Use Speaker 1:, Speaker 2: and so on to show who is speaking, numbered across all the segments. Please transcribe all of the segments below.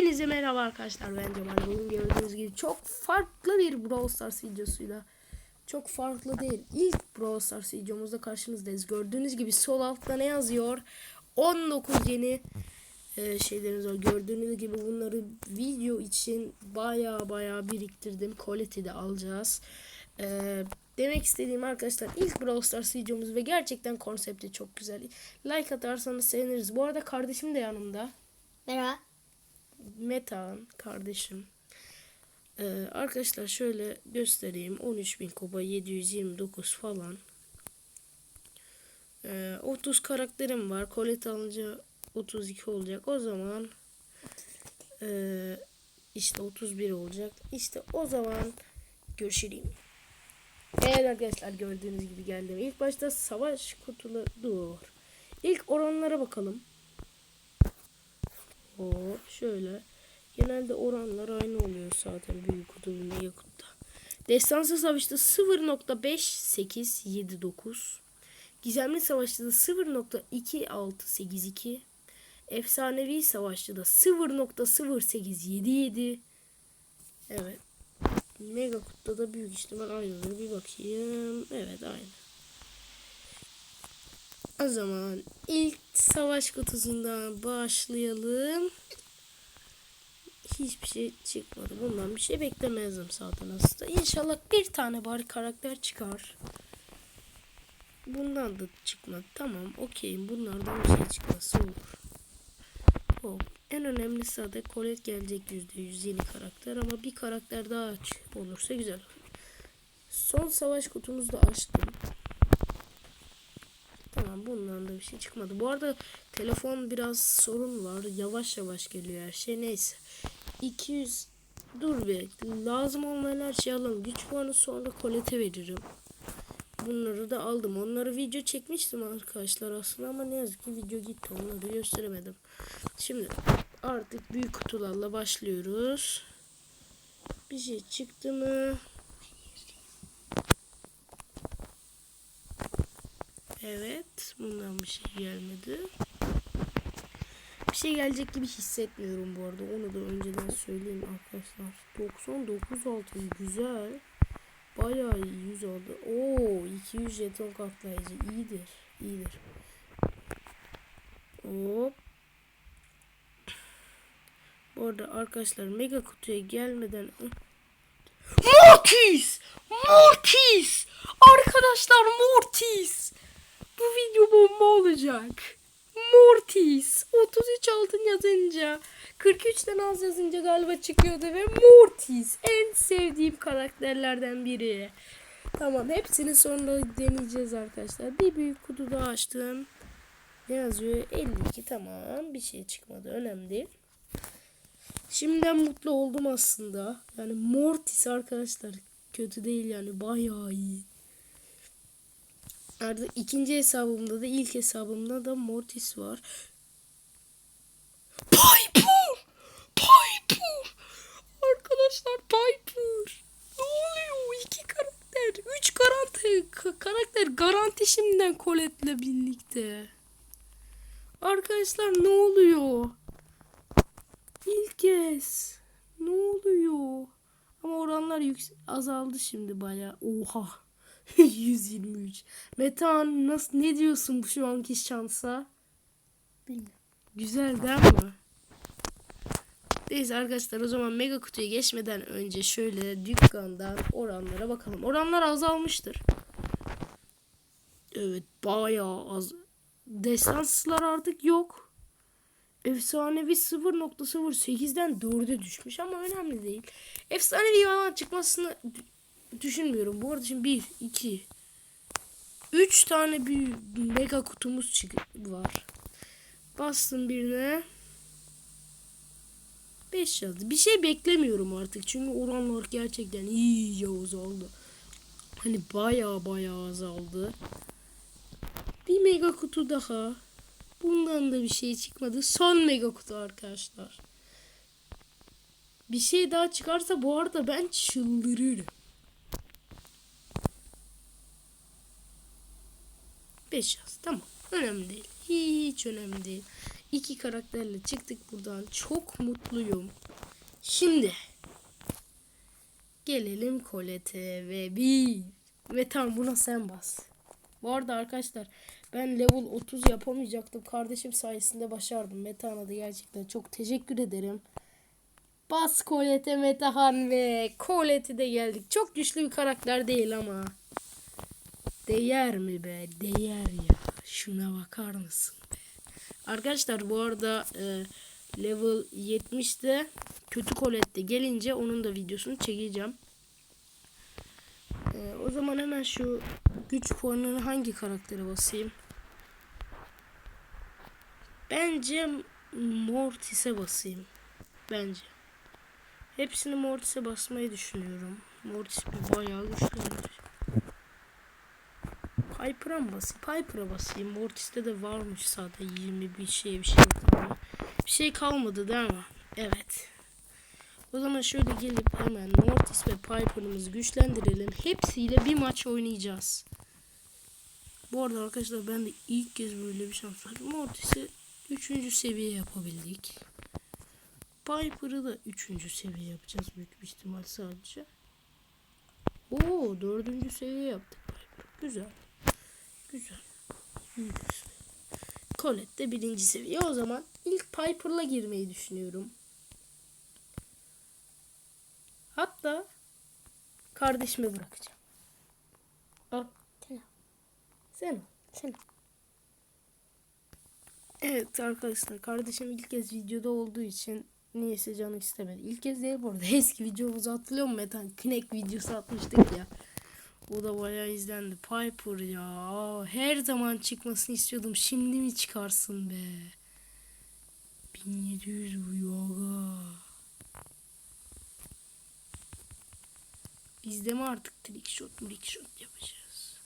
Speaker 1: Hepinize merhaba arkadaşlar ben Cemal. Bugün gördüğünüz gibi çok farklı bir Brawl Stars videosuyla çok farklı değil. İlk Brawl Stars videomuzda karşınızdayız. Gördüğünüz gibi sol altta ne yazıyor? 19 yeni e, şeylerimiz var. Gördüğünüz gibi bunları video için baya baya biriktirdim. Quality alacağız. E, demek istediğim arkadaşlar ilk Brawl Stars videomuz ve gerçekten konsepti çok güzel. Like atarsanız seviniriz. Bu arada kardeşim de yanımda.
Speaker 2: Merhaba.
Speaker 1: Metan kardeşim. Ee, arkadaşlar şöyle göstereyim. 13.000 kuba 729 falan. Ee, 30 karakterim var. Kolet alınca 32 olacak. O zaman ee, işte 31 olacak. İşte o zaman görüşürüz. Evet arkadaşlar gördüğünüz gibi geldim. İlk başta savaş kutuları dur. İlk oranlara bakalım. Hop şöyle. Genelde oranlar aynı oluyor zaten büyük kutu kutuda. Destansı savaşta 0.5879. Gizemli savaşta da 0.2682. Efsanevi savaşta da 0.0877. Evet. Mega kutuda da büyük ihtimal aynıdır. Bir bakayım. Evet aynı. O zaman ilk savaş kutusundan başlayalım. Hiçbir şey çıkmadı. Bundan bir şey beklemezdim zaten aslında. İnşallah bir tane bari karakter çıkar. Bundan da çıkmadı. Tamam okeyim. Bunlardan bir şey çıkması olur. Hop. En önemlisi zaten Colette gelecek %100 yeni karakter ama bir karakter daha aç olursa güzel. Son savaş kutumuzu da açtım. Bundan da bir şey çıkmadı. Bu arada telefon biraz sorun var. Yavaş yavaş geliyor her şey. Neyse. 200 dur bir. Lazım olmayan her şeyi alalım. Güç puanı sonra kolete veririm. Bunları da aldım. Onları video çekmiştim arkadaşlar aslında ama ne yazık ki video gitti. Onları gösteremedim. Şimdi artık büyük kutularla başlıyoruz. Bir şey çıktı mı? Evet. Bundan bir şey gelmedi. Bir şey gelecek gibi hissetmiyorum bu arada. Onu da önceden söyleyeyim arkadaşlar. 99 altı güzel. Bayağı iyi 100 oldu. Oo 200 jeton katlayıcı. iyidir. iyidir. Hop. Bu arada arkadaşlar mega kutuya gelmeden Mortis! Mortis! Arkadaşlar Mortis! Bu video bomba olacak. Mortis. 33 altın yazınca 43'ten az yazınca galiba çıkıyordu ve Mortis en sevdiğim karakterlerden biri. Tamam hepsini sonra deneyeceğiz arkadaşlar. Bir büyük kutu daha açtım. Ne yazıyor? 52 tamam. Bir şey çıkmadı. Önemli değil. Şimdiden mutlu oldum aslında. Yani Mortis arkadaşlar kötü değil yani bayağı iyi. Artık ikinci hesabımda da ilk hesabımda da Mortis var. Piper! Piper! Arkadaşlar Piper! Ne oluyor? İki karakter. Üç garanti, ka- karakter garanti şimdiden Colette'le birlikte. Arkadaşlar ne oluyor? İlk kez. Ne oluyor? Ama oranlar yüksek azaldı şimdi baya. Oha. 123. Metan nasıl ne diyorsun bu şu anki şansa?
Speaker 2: Bilmiyorum.
Speaker 1: Güzel değil mi? Neyse arkadaşlar o zaman mega kutuya geçmeden önce şöyle dükkandan oranlara bakalım. Oranlar azalmıştır. Evet bayağı az. Destanslar artık yok. Efsanevi 0.08'den 4'e düşmüş ama önemli değil. Efsanevi falan çıkmasını düşünmüyorum. Bu arada şimdi 1, 2, 3 tane büyük mega kutumuz var. Bastım birine. 5 yazdı. Bir şey beklemiyorum artık. Çünkü oranlar gerçekten iyice azaldı. Hani baya baya azaldı. Bir mega kutu daha. Bundan da bir şey çıkmadı. Son mega kutu arkadaşlar. Bir şey daha çıkarsa bu arada ben çıldırırım. 5 yaz. Tamam. Önemli değil. Hiç önemli değil. iki karakterle çıktık buradan. Çok mutluyum. Şimdi gelelim Colette'e ve bir ve tam buna sen bas. Bu arada arkadaşlar ben level 30 yapamayacaktım. Kardeşim sayesinde başardım. Meta'na da gerçekten çok teşekkür ederim. Bas Colette Metahan ve Colette de geldik. Çok güçlü bir karakter değil ama. Değer mi be? Değer ya. Şuna bakar mısın be? Arkadaşlar bu arada e, level 70'te kötü Colette gelince onun da videosunu çekeceğim. E, o zaman hemen şu güç puanını hangi karaktere basayım? Bence Mortis'e basayım. Bence. Hepsini Mortis'e basmayı düşünüyorum. Mortis bir bayağı güçlendir. Piper'a mı basayım? Piper'a basayım. Mortis'te de varmış zaten 20 bir şey bir şey. Bir şey kalmadı değil mi? Evet. O zaman şöyle gelip hemen Mortis ve Piper'ımızı güçlendirelim. Hepsiyle bir maç oynayacağız. Bu arada arkadaşlar ben de ilk kez böyle bir şans var. Mortis'i 3. seviye yapabildik. Piper'ı da 3. seviye yapacağız büyük bir ihtimal sadece. Oo 4. seviye yaptık. Güzel. Güzel. Güzel. Colette de birinci seviye. O zaman ilk Piper'la girmeyi düşünüyorum. Hatta kardeşime bırakacağım. Al.
Speaker 2: Sen al.
Speaker 1: Sen al.
Speaker 2: Sen al.
Speaker 1: Evet arkadaşlar kardeşim ilk kez videoda olduğu için niyeyse canı istemedi. İlk kez değil bu arada. Eski videomuzu hatırlıyor musun Metan? Knek videosu atmıştık ya. O da bayağı izlendi. Piper ya. Her zaman çıkmasını istiyordum. Şimdi mi çıkarsın be? 1700 vuruyor aga. Biz de mi artık trickshot trickshot yapacağız?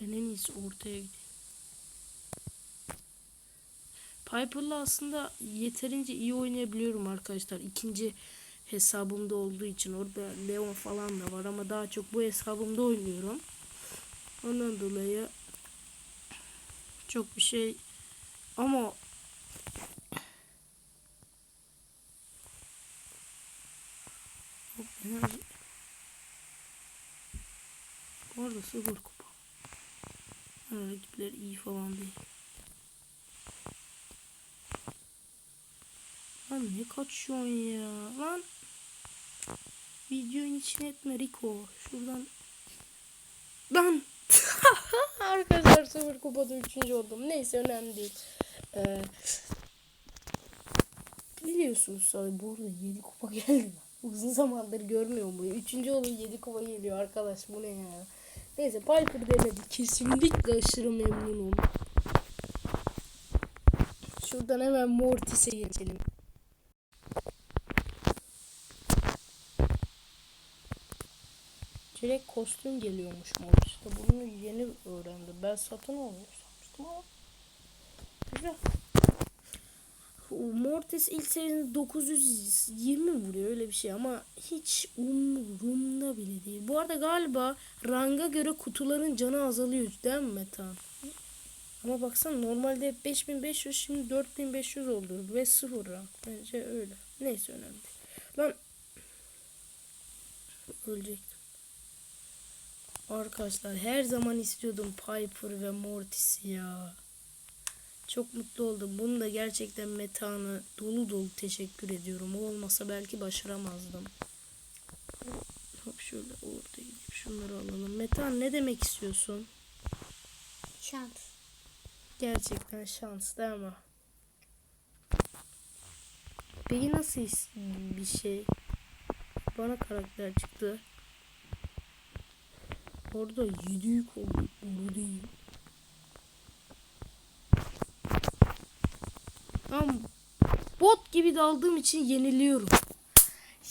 Speaker 1: Ben en iyisi ortaya gideyim. Piper'la aslında yeterince iyi oynayabiliyorum arkadaşlar. İkinci hesabımda olduğu için orada Leon falan da var ama daha çok bu hesabımda oynuyorum. Ondan dolayı çok bir şey ama arada sıfır kupa. Yani rakipler iyi falan değil. Lan ne kaçıyorsun ya? Lan. Videonun içine etme Rico. Şuradan. Lan. Arkadaşlar sıfır kupada üçüncü oldum. Neyse önemli değil. Ee, biliyorsunuz abi bu arada 7 kupa geldi. Uzun zamandır görmüyorum bunu. Üçüncü oldum 7 kupa geliyor arkadaş. Bu ne ya? Neyse Piper denedi. Kesinlikle aşırı memnunum. Şuradan hemen Mortis'e geçelim. Direkt kostüm geliyormuş Mortis'te. Bunu yeni öğrendim. Ben satın alıyor sanmıştım ama. Güzel. Mortis ilk serinin 920 vuruyor öyle bir şey ama hiç umurumda bile değil. Bu arada galiba ranga göre kutuların canı azalıyor değil mi Metan? Ama baksana normalde hep 5500 şimdi 4500 oldu ve 0 rank. Bence öyle. Neyse önemli. Lan ölecektim. Arkadaşlar her zaman istiyordum Piper ve Mortis'i ya. Çok mutlu oldum. Bunu da gerçekten Metan'a dolu dolu teşekkür ediyorum. O olmasa belki başaramazdım. Hop şöyle orada gidip şunları alalım. Metan ne demek istiyorsun?
Speaker 2: Şans.
Speaker 1: Gerçekten şans değil mi? Peki nasıl bir şey? Bana karakter çıktı. Orada yedi yük oldu. Onu değil. Tam bot gibi daldığım için yeniliyorum.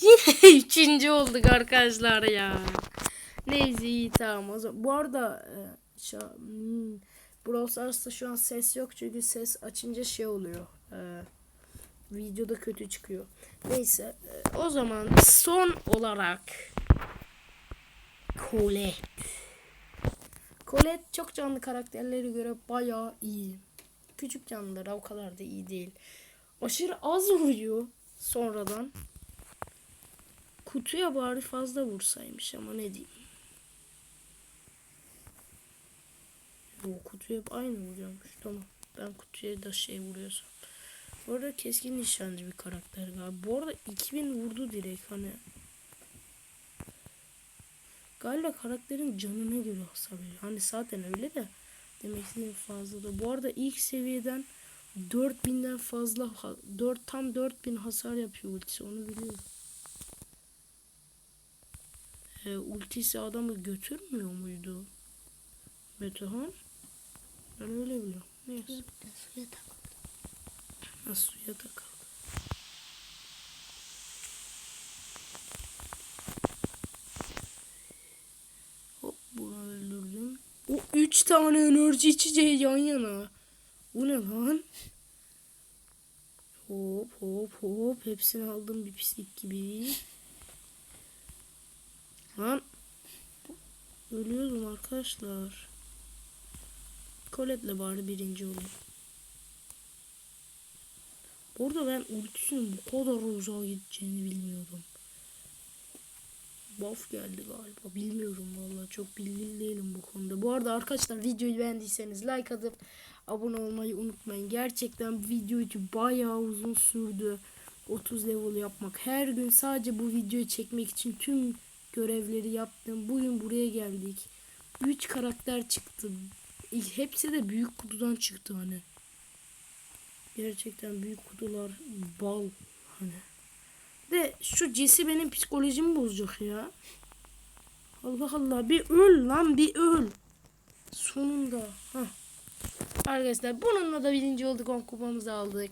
Speaker 1: Yine üçüncü olduk arkadaşlar ya. Neyse iyi tamam o zaman. Bu arada e, şu, hmm, şu an ses yok çünkü ses açınca şey oluyor. E, videoda kötü çıkıyor. Neyse e, o zaman son olarak Colette. Colette çok canlı karakterlere göre bayağı iyi. küçük canlılar o kadar da iyi değil. Aşırı az vuruyor sonradan. Kutuya bari fazla vursaymış ama ne diyeyim. O kutuya hep aynı vuruyormuş. Tamam. Ben kutuya da şey vuruyorsam. Bu arada keskin nişancı bir karakter galiba. Bu arada 2000 vurdu direkt hani. Galiba karakterin canına göre hasar veriyor. Hani zaten öyle de. Demek istediğim fazla da. Bu arada ilk seviyeden 4000'den fazla ha- 4 tam 4000 hasar yapıyor ultisi onu biliyorum. E, ultisi adamı götürmüyor muydu? Metehan? Ben öyle biliyorum. Neyse.
Speaker 2: Suya takıldı.
Speaker 1: Ha, suya takıldı. 3 tane enerji içeceği yan yana. Bu ne lan? Hop hop hop hepsini aldım bir pislik gibi. Lan ölüyorum arkadaşlar. Colette'le bari birinci olayım. Orada ben ultisinin bu kadar uzağa gideceğini bilmiyordum. Buff geldi galiba. Bilmiyorum vallahi çok bilgili değilim bu konuda. Bu arada arkadaşlar videoyu beğendiyseniz like atıp abone olmayı unutmayın. Gerçekten video için bayağı uzun sürdü. 30 level yapmak. Her gün sadece bu videoyu çekmek için tüm görevleri yaptım. Bugün buraya geldik. 3 karakter çıktı. Hepsi de büyük kutudan çıktı hani. Gerçekten büyük kutular bal hani. De şu Jesse benim psikolojimi bozacak ya. Allah Allah bir öl lan bir öl. Sonunda. Hah. Arkadaşlar bununla da birinci olduk 10 kupamızı aldık.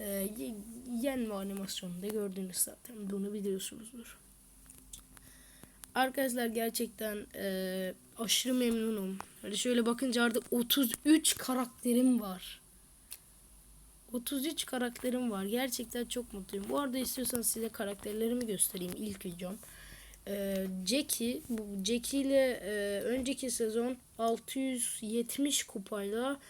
Speaker 1: Ee, ye- yenme animasyonunda gördünüz zaten bunu biliyorsunuzdur. Arkadaşlar gerçekten e, aşırı memnunum. Hani şöyle bakınca artık 33 karakterim var. 33 karakterim var. Gerçekten çok mutluyum. Bu arada istiyorsanız size karakterlerimi göstereyim ilk videom. Ee, Jackie, bu Jackie ile e, önceki sezon 670 kupayla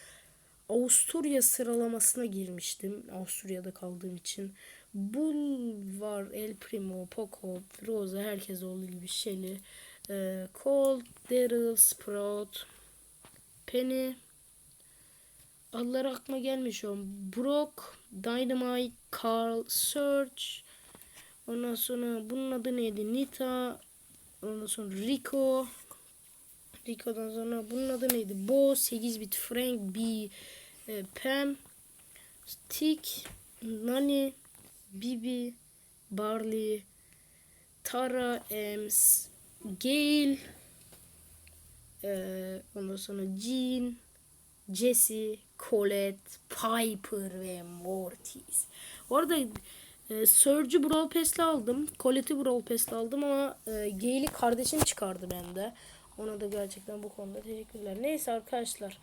Speaker 1: Avusturya sıralamasına girmiştim. Avusturya'da kaldığım için. Bull var, El Primo, Poco, Rosa, herkes olduğu gibi Shelly. Ee, Colt, Daryl, Sprout, Penny, Adları aklıma gelmiyor şu. Brock, Dynamite, Carl, Surge. Ondan sonra bunun adı neydi? Nita. Ondan sonra Rico. Rico'dan sonra bunun adı neydi? Bo, 8 bit Frank, B, e, Pam, Stick, Nani, Bibi, Barley, Tara, Ems, Gale, e, ondan sonra Jean, Jesse, Colette, Piper ve Mortis. Bu arada e, Surge'ü Brawl Pass'le aldım. Colette'i Brawl Pass'le aldım ama e, Gale'i kardeşim çıkardı bende. Ona da gerçekten bu konuda teşekkürler. Neyse arkadaşlar.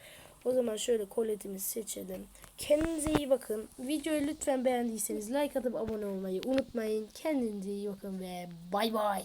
Speaker 1: O zaman şöyle Colette'imizi seçelim. Kendinize iyi bakın. Videoyu lütfen beğendiyseniz like atıp abone olmayı unutmayın. Kendinize iyi bakın ve bay bay.